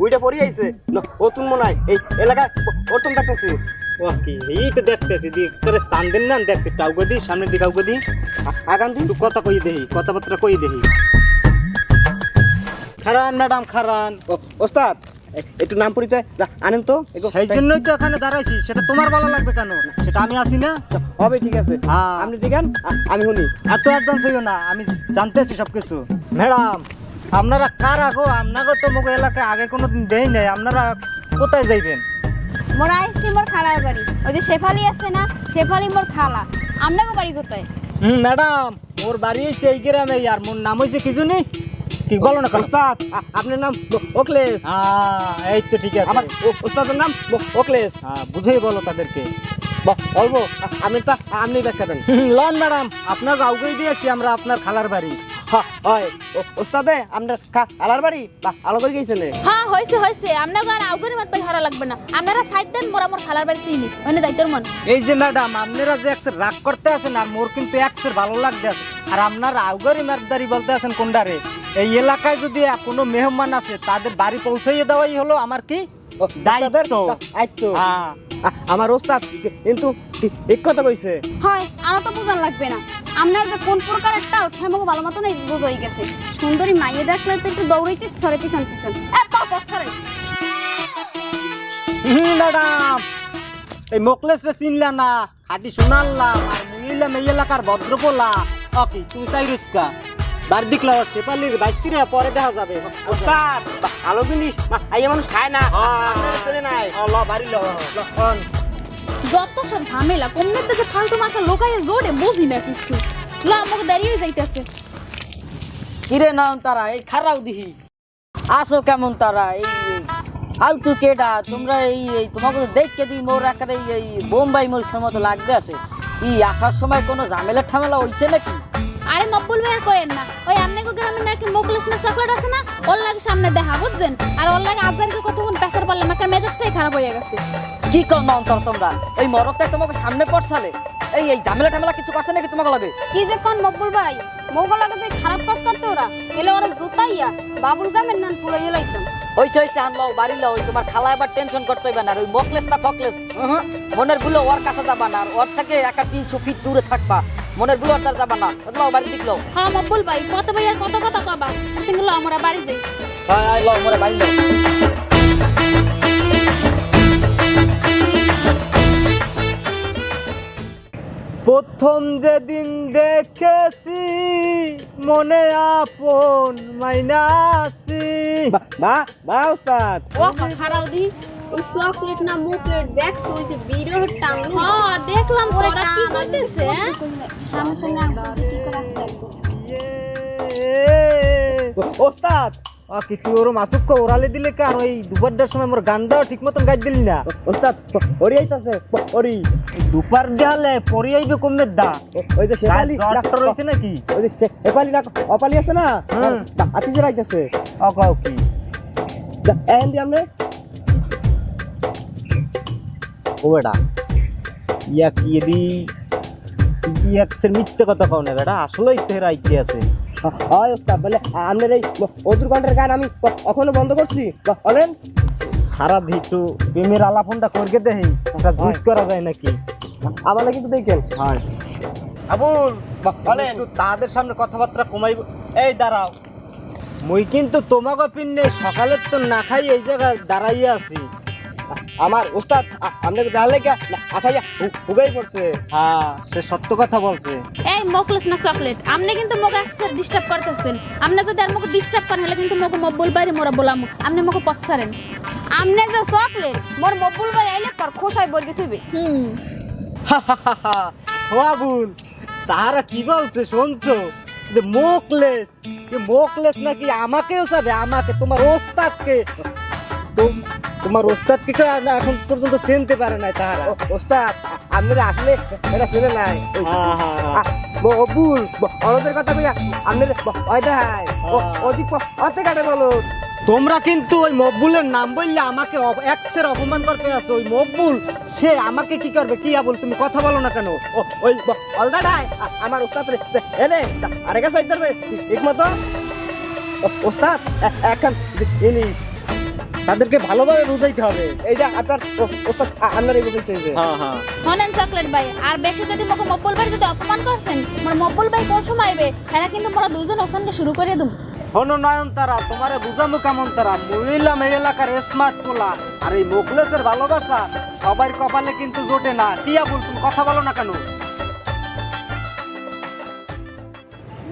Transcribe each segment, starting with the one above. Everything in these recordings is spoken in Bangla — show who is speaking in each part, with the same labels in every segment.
Speaker 1: ওইটা পড়ি আইছে। ন- নতুন মনে হয়। এই এলাকায় দেখতেছি।
Speaker 2: এই তো দেখতেছি। দি করে সান্দিন না দেখতে টাউগো দি সামনের দিকে আউগো দি।
Speaker 1: আগান
Speaker 2: কথা কই দেহি কথাবার্তা কই দেহি। খারান ম্যাডাম খারান।
Speaker 1: ওস্তাদ একটু নাম পরিচয়। আনেন তো।
Speaker 2: সেই জন্যই তো এখানে দাঁড়াইছি। সেটা তোমার ভালো লাগবে কেন? সেটা আমি আছি না।
Speaker 1: হবে ঠিক আছে।
Speaker 2: হ্যাঁ।
Speaker 1: আপনি ঠিকান আমি শুনি।
Speaker 2: এত অ্যাডভান্স হইও না আমি জানতেছি সব কিছু ম্যাডাম আপনারা কার আগো? আপনাকে তো মুখ এলাকায় আগে কোনো দিন দেই নাই। আপনারা কোথায় যাইবেন?
Speaker 3: মোরা আইসি মোর খালার বাড়ি। ওই যে শেফালি আছে না শেফালি মোর খালা। আপনাকে বাড়ি কোথায়?
Speaker 2: হুম ম্যাডাম ওর বাড়ি হচ্ছে এই গ্রামে আর মোর নাম হয়েছে কি জানি? কি বলো না
Speaker 1: ওস্তাদ আপনার নাম ওকলেশ।
Speaker 2: হ্যাঁ এই তো ঠিক আছে।
Speaker 1: আমার ওস্তাদের নাম ওকলেশ।
Speaker 2: হ্যাঁ বুঝেই বলো তাদেরকে।
Speaker 1: বলব আ- আপনি তো আপনি ব্যাখ্যা দেন।
Speaker 2: লন ম্যাডাম আপনার আউগেই দিয়েছি আমরা আপনার খালার বাড়ি।
Speaker 1: হয়। ওস্তাদে আপনার আলার বাড়ি? বা আলো করে গেছেন
Speaker 3: হ্যাঁ হয়েছে হয়েছে। আপনাকে আর আউগের মত হারা লাগবে না। আপনারা থাকতেন মোরা মোর খালার বাড়ি চিনি ওখানে যাইতের মন।
Speaker 2: এই যে ম্যাডাম আপনারা যে একসের রাগ করতে আছেন আর মোর কিন্তু একসের ভালো লাগতে আছে। আর আপনার আউগারি মারদারি বলতে আছেন কোনটারে এই এলাকায় যদি কোনো মেহমান আছে তাদের বাড়ি পৌঁছাইয়ে দেওয়াই হলো আমার কি? দায়িত্ব।
Speaker 1: আমার ওস্তাদ কিন্তু ঠিক- কথা কইছে।
Speaker 3: হয় আর তো বুঝান লাগবে না। আপনার যে কোন প্রকারের টাও ঠেমকে ভালো মতো নাই বুঝ হয়ে গেছে সুন্দরী মাইয়ে দেখলে তো একটু দৌড়াইতে সরে পিছন পিছন
Speaker 2: ম্যাডাম এই মোকলেস রে চিনলা না হাটি শোনাল্লাম আর মুইলাম এই এলাকার ভদ্রপোলা ওকে তুমি চাইরুসকা বাড়ি দিকলা সেপালির বাইস্তিরে পরে দেখা যাবে
Speaker 1: ভালো জিনিস আইয়া মানুষ খায় না আপনারা নাই
Speaker 2: ল বাড়ি ল।
Speaker 3: যত সব ঝামেলা কমনে থেকে ফালতু মাথা লোকাইয়ে জোরে বুঝি না কিছু। ল, আমাকে দাঁড়িয়ে যাইতেছে।
Speaker 4: কিরে নাম তারা, এই খারাও দিহি। আসো কেমন তারা, এই এই ফালতু কেডা, তোমরা এই এই তোমাকে তো দেখকে দিই, মোর এই এই বোম্বাই মরিচের মতো লাগতে আছে। ই, আসার সময় কোনো ঝামেলা ঠামেলা হইছে নাকি?
Speaker 3: আরে মকবুল ভাই আর কয়েন না। ওই আমনে গো গ্রামে নাকি মোকলেস না চকলেট আছে না ওর লাগে সামনে দেখা বুঝছেন? আর ওর লাগে আজদারকে কতক্ষণ পেছার পারলাম একটা মেজাজটাই খারাপ হয়ে গেছে।
Speaker 4: কি কর নাম তার তোমরা? এই মরকটাই তোমাকে সামনে পড়ছালে এই এই ঝামেলা ঠামেলা কিছু করছে নাকি তোমাকে লাগে?
Speaker 3: কি যে কোন মকবুল ভাই? মোগল লাগে যে খারাপ কাজ করতে ওরা। এলে ওরা জুতাইয়া বাবুল গামের নান ফুলাইয়া লাইতাম
Speaker 4: হইছে হইছে আনলাও বাড়ি লাও ওই তোমার খালা এবার টেনশন করতে হইবে না আর ওই বকলেস না ফকলেস মনেরগুলো ওর কাছে যাবা না আর ওর থেকে একটা তিনশো ফিট দূরে থাকবা। মনেরগুলো ওর দ্বারা যাবা না লাও বাড়ি দিক লাও
Speaker 3: হ্যাঁ মকবুল ভাই কত ভাই আর কত কথা কবা? আচ্ছা গুলো আমরা বাড়ি যাই
Speaker 4: হ্যাঁ হ্যাঁ, লাও মোরে বাড়ি লাও
Speaker 2: প্রথম যেদিন দেখেছি মনে আপন মাইনাসি
Speaker 1: বা- বা বা ওস্তাদ।
Speaker 3: ও খারাপ দি। ওই চকলেট না মুকলেট দেখছ ওই যে বিরহ টানলো হ্যাঁ দেখলাম তোরা কি করতেছে? সামনে সামনে কি করে আসতে
Speaker 1: ওস্তাদ
Speaker 2: ও কি তুই ওর মাসুক ওরালে দিলে কার? ওই দুপুরটার সময় মোর গানটাও ঠিক মতন গাই দিলি না।
Speaker 1: ওস্তাদ ওরি আইতাছে ওরি
Speaker 2: দুপার দেয়ালে পরি আইবে কমের দা?
Speaker 1: ওই যে শেফালি
Speaker 2: ডক্টর রয়েছে নাকি?
Speaker 1: ওই যে শেফালি না অপালি আছে না?
Speaker 2: হুম।
Speaker 1: আতি যে রাইতাছে
Speaker 2: ও কাও কি?
Speaker 1: এহেন দি আমনে?
Speaker 2: ও বেটা ইয়া কি এদি ইয়াকসের মিথ্যে কথা কও না বেটা আসলেই তেরা আইতে আছে।
Speaker 1: হয় ওস্তাদ বলে আপনার এই অদূর ঘণ্টার গান আমি কখনো বন্ধ করছি? বলেন।
Speaker 2: খারাপ একটু প্রেমের আলাপনটা করকে দেহি একটা জুট করা যায় নাকি?
Speaker 1: আমার কিন্তু দেখেন।
Speaker 2: হয়। আবুল বলেন। একটু তাদের সামনে কথাবার্তা কমাইব। এই দাঁড়াও। মুই কিন্তু তোমাকে পিন্নে সকালের তো না খাই এই জায়গায় দাঁড়াইয়া আছি।
Speaker 1: আমার ওস্তাদ আ- আপনাকে তাহলে কে আখাইয়া হুগাই পড়ছে।
Speaker 2: হ্যাঁ সে সত্য কথা বলছে।
Speaker 3: এই মকলেস না চকলেট আপনি কিন্তু মগে আসছে ডিস্টার্ব করতেছেন। আপনি যদি আর মগে ডিস্টার্ব করেন হলে কিন্তু মগে মব্বুল বাইরে মোরা বলাম। আপনি মগে পছারেন আপনি যে চকলেট মোর মব্বুল বাইরে আইলে তোর খোসায় বর্গে থইবে হুম।
Speaker 2: ও আবুল তাহারা কি বলছে শুনছো? যে মোকলেস যে মোকলেস নাকি আমাকেও চাবে আমাকে তোমার ওস্তাদকে। তোম- তোমার ওস্তাদকে না- এখন পর্যন্ত চিনতে পারে নাই তাহারা।
Speaker 1: ওস্তাদ আপনারা আসলে এটা শুনে নাই। ওই-
Speaker 2: হ্যাঁ, হ্যাঁ, হ্যাঁ।
Speaker 1: কথা বলি আপনার দেখায়। অধিক অতে কাটে বলো।
Speaker 2: তোমরা কিন্তু ওই মকবুলের নাম বললে আমাকে এক্সের অপমান করতে আছো ওই মকবুল সে আমাকে কি করবে? কি আবুল তুমি কথা বলো না কেন?
Speaker 1: ও ওই অলদাটাই আমার ওস্তাদ রে তে, এনে আরেকা সাইড ধরবে। ঠিক মতো? ওস্তাদ এখন জিনিস
Speaker 2: তাদেরকে ভালোভাবে বুঝাইতে হবে।
Speaker 1: এইটা আপনার ওস্তাদ আ- আপনার এই বুঝাইতে হবে
Speaker 2: হ্যাঁ হ্যাঁ।
Speaker 3: হনেন চকলেট ভাই আর বেশি যদি মোকে মব্বুল ভাই যদি অপমান করছেন মোর মব্বুল ভাই কোন সময় আইবে? এরা কিন্তু মোরা দুজন ওখানে শুরু করে দুম।
Speaker 2: হনো নয়নতারা তোমারে বুঝামু কেমন তারা? মহিলাম এই এলাকার স্মার্ট পোলা। আর এই মোকলেসের ভালোবাসা সবার কপালে কিন্তু জোটে না। টিয়া বল তুমি কথা বলো না কেন?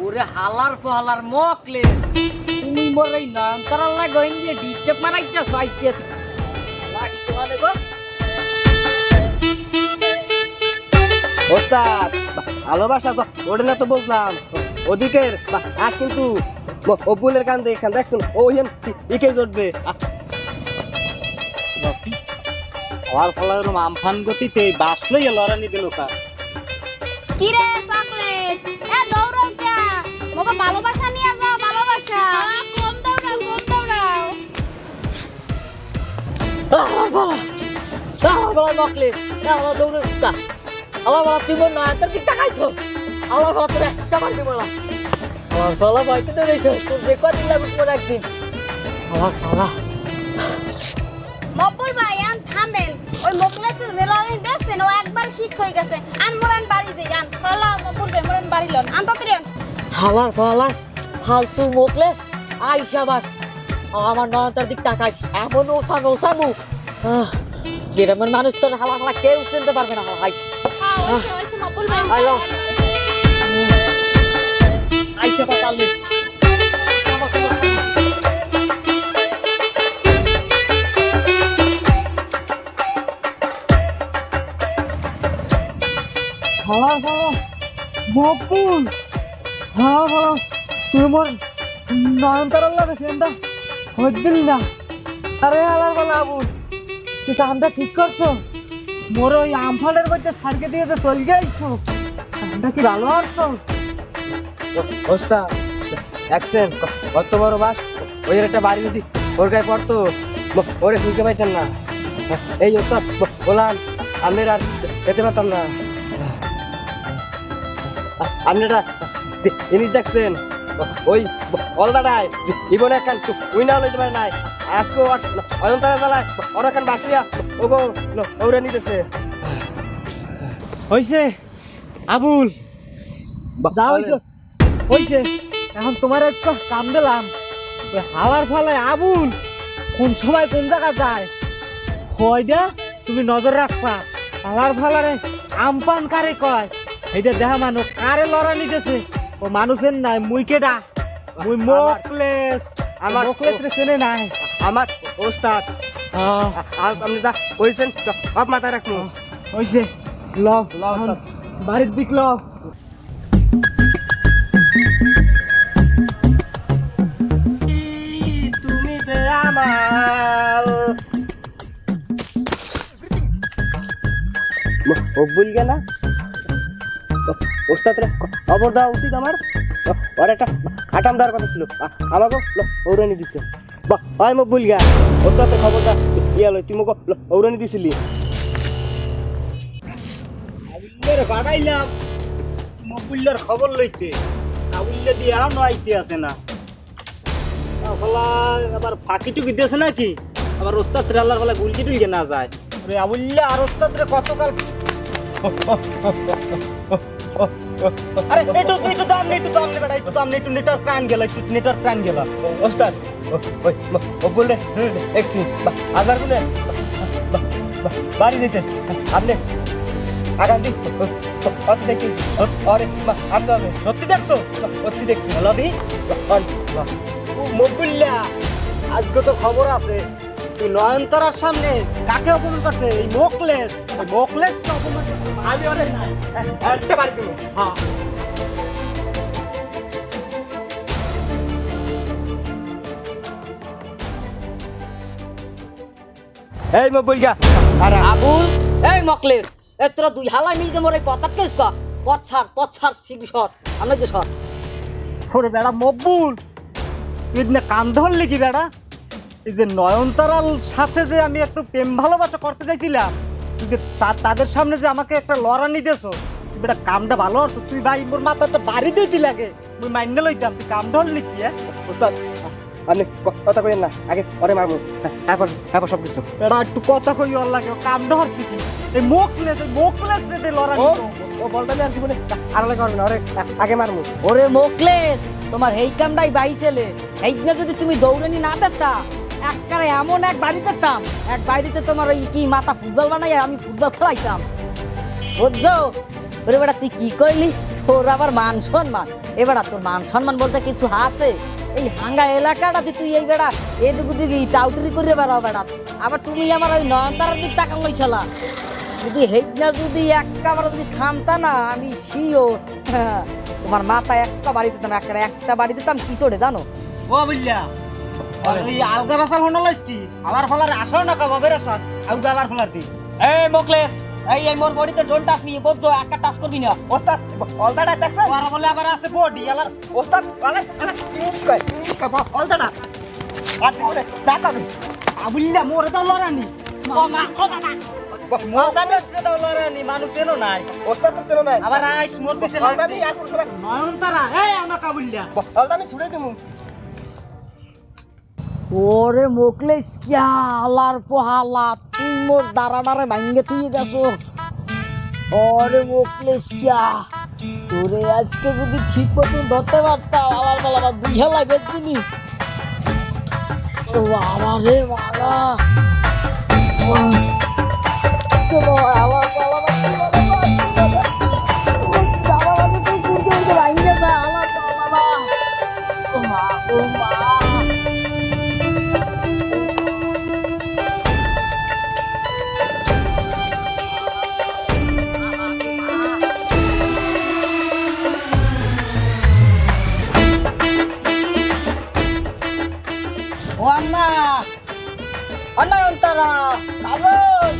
Speaker 4: ওরে হালার পালার মকলেস। তুমি এই নয়নতারার লাগে ইন্ডিয়া ডিস্টার্ব মারাইতেছ আইতেছ। লাগি তোমাদের গো
Speaker 1: ওস্তাদ ভালোবাসা তো ওটা না তো বললাম ওদিকের আজ কিন্তু অব্বুলের কান দেখেন দেখছেন? ও হেন ইকে জড়বে।
Speaker 2: হওয়ার ফলে আমফান গতিতে বাসলই লড়ানি দিল কা
Speaker 3: কি রে চকলেট? এ দৌড়াও কে মোকে ভালোবাসা নিয়ে যাও ভালোবাসা।
Speaker 4: আমার বলা আমার বলা মকলেস আমার দৌড়ে উঠতা আমার বলা তুই মোর নয়নতার দিক তাকাইছো আমার বলা তোর একটা দিব না আমার বলা বাইতে দৌড়েছ তোর যে কদিন লাগুক মোর একদিন আমার বলা
Speaker 3: মব্বুল ভাই আন থামেন। ওই মোকলেসের যে লড়াই দেখছেন ও একবার শিখ হয়ে গেছে। আন মোরান বাড়ি যাই আন। হলা মব্বুল ভাই মোরান বাড়ি লন। আন তাড়াতাড়ি আন
Speaker 4: হালার ফালার ফালতু মোকলেস আইস আবার আমার নয়নতার দিক তাকাইস এমন ওসান ওসামু গ্রামের মানুষ তোর হালা হালা কেউ চিনতে পারবে না আইস
Speaker 3: হ্যাঁ ওইসে ওইসে মব্বুল ভাই
Speaker 4: আইলো। আইস আবার পারলি
Speaker 2: হালা হালা মকুল হালা হালা তুই মোর নয়নতারার লাগে হইদিল না আরে হালার বলা আবুল তুই কামটা ঠিক করছ? মোর ওই আমফানের মধ্যে সারকে দিয়ে যে চল গেছো কামটা কি ভালো আসছো
Speaker 1: ওস্তাদ অ্যাকশন কত বড় বাস? ওই একটা বাড়ি যদি ওর গায়ে পড়তো ওরে শুনতে পাইতেন না। এই ওস্তাদ ব- বলান আপনারা যেতে পারতাম না। আ- আপনারা জিনিস দেখছেন? ওই অলদাটায় ইবনে একখান উই লইতে পারে নাই। আজকে অজন্তারা জ্বালায় ওর একখান বাসিয়া ওগো ওরে নিতেছে।
Speaker 2: হইছে আবুল। যা হইছে হইছে। এখন তোমার একটা কাম দিলাম। হাওয়ার ফলে আবুল কোন সময় কোন জায়গা যায়? হয়টা তুমি নজর রাখবা। হাওয়ার ফালারে আমপান কারে কয়? এইটা দেখা মানুষ কারে লড়া নিতেছে? ও মানুষের নাই মুই কেডা? মুই মোকলেস।
Speaker 1: আমার-
Speaker 2: মোকলেস রে চেনে নাই।
Speaker 1: আমার ওস্তাদ।
Speaker 2: হ্যাঁ।
Speaker 1: আ- আ- আপনি দা কইছেন সব মাথায়
Speaker 2: হইছে লও
Speaker 1: লও,
Speaker 2: বাড়ির দিক
Speaker 1: তুমি আমার অব্বুল গেলা? ওস্তাদ রে খবর দেওয়া উচিত আমার? ও- ওর একটা আটাম দেওয়ার কথা ছিল। আমাকে ঔরানি দিছে। বাহ হয় মকবুল গা ওস্তাদ খবর দা ইয়া লই, তুই মোক ঔরানি দিছিলি।
Speaker 2: বাড়াইলাম। মবুল্লার খবর লইতে। আবুল্লে দিয়ে আর আইতে আছে না। ফলা, আবার ফাঁকি টুকি দিয়েছে নাকি? আবার ওস্তাদ রে আল্লাহর ফলা গুলকি টুলকে না যায়। আবুল্লা, আর ওস্তাদ কতকাল আরে, একটু একটু দাম নে, একটু দাম নে বেটা, একটু দাম নে, একটু নেটওয়ার্ক টান গেল, একটু নেটওয়ার্ক টান গেল।
Speaker 1: ওস্তাদ, ও- ওই অব্বুল রে দেখছি আজার গুলে বাড়ি যেতে, আপনি আগান দি অত দেখিস অরে আনতে হবে,
Speaker 2: সত্যি দেখছ?
Speaker 1: অতি দেখছি
Speaker 2: লদি
Speaker 1: অন
Speaker 2: মকুল্লা, আজকে তো খবর আছে তুই নয়নতারার সামনে কাকে অপমান করছে? এই মোকলেস। এই মোকলেস অপমান আমি ওরে নাই। একটা হ্যাঁ
Speaker 1: এই মকবুল গা। আর।
Speaker 4: আবুল এই মকলেস এ তোরা দুই হালাই মিলকে মোর এই কেস কা ছাড় শিগগির সর। আমরা যে সর।
Speaker 2: ওরে বেড়া মকবুল তুই না কাম ধরলি কি বেড়া? এই যে নয়নতারার সাথে যে আমি একটু প্রেম ভালোবাসা করতে চাইছিলাম তুই তাদের সামনে যে আমাকে একটা লড়ানি দিয়েছ তুমি বেটা কামটা ভালো আছো তুই ভাই মোর মাথা একটা বাড়ি দিতে লাগে মুই মাইনে লইতাম তুই কাম ধরলি কি হ্যাঁ?
Speaker 1: ওস্তাদ আপনি কথা কইেন না আগে ওরে মারবো হ্যাঁ, তারপর তারপর সব কিছু
Speaker 2: এটা একটু কথা কই ওর লাগে কামটা হচ্ছে কি? এই মোকলেস এই মোকলেস রে দে লড়া
Speaker 1: ও ও বলতে আর জীবনে আর লাগে করবে না ওরে আগে মারবো।
Speaker 4: ওরে মোকলেস তোমার এই কামটাই বাইছেলে এই দিনে যদি তুমি দৌড়ানি না দিতা একবারে এমন এক বাড়ি দিতাম এক বাড়িতে তোমার ওই কি মাথা ফুটবল বানাই আমি ফুটবল খেলাইতাম। বুঝছ? ওরে বেটা, তুই কি কইলি তোর আবার মান সম্মান। এ বেটা, তোর মান সম্মান বলতে কিছু আছে? এই হাঙ্গা এলাকাটাতে তুই এই বেড়া এদিকে দিকে টাউটুরি করে বেড়াও বেড়া আবার তুমি আমার ওই নয়নতারার দিক টাকা লইছালা যদি হেডনা যদি একটা যদি থামতা না, আমি শিও তোমার মাথা একটা বাড়ি দিতাম একটা একটা বাড়ি দিতাম কি কিশোরে জানো?
Speaker 2: ও বুঝলা ওই আলগা বাসাল হন লাইস কি? আলার ফলার আসাও না কবে রাসান আউ গালার ফলার দি।
Speaker 4: এই মোকলেস এই এই মোর বডিতে ডোন্ট টাচ মি বুঝছ একটা টাচ করবি না।
Speaker 1: ওস্তাদ অলদাটা দেখছেন
Speaker 2: ওরা বলে আবার আছে বডি আলার
Speaker 1: ওস্তাদ আলে আলে ইংলিশ কয় ইংলিশ কয় অলদাটা আর
Speaker 2: আবুল্লা মোরে
Speaker 4: ও মা ও
Speaker 2: রে দাও লড়ানি মানুষ নাই।
Speaker 1: ওস্তাদ তো ছিল না
Speaker 2: আবার আইস মোর পিছে লাগবে।
Speaker 1: আর কোন সময়
Speaker 2: এই আমরা
Speaker 1: ছুড়ে দিমু।
Speaker 4: ওরে মোকলেস কিয়া আলার পোহালা তুই মোর দাঁড়া দাঁড়া ভাঙ্গে তুই গেছো ওরে মোকলেস কিয়া তোরে আজকে যদি ঠিক মতন ধরতে পারতাম আমার বেলা আমার দুই হেলা বেদিনি বাবা রে বাবা আমার মা। বাজন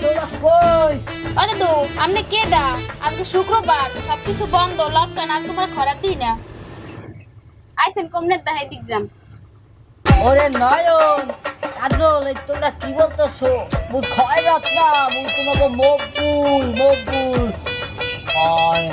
Speaker 4: তোরা কই?
Speaker 3: আরে তো আপনি কেডা আজকে শুক্রবার সবকিছু বন্ধ লকডাউন আজ তোমার খরার দিই না? আইসেন কমনে দেখাই দিক যাম।
Speaker 4: ওরে নয়ন কাজল এই তোমরা কি বলতেছো? মুখ খয় মুখ তোমাকে মকবুল মকবুল। হয়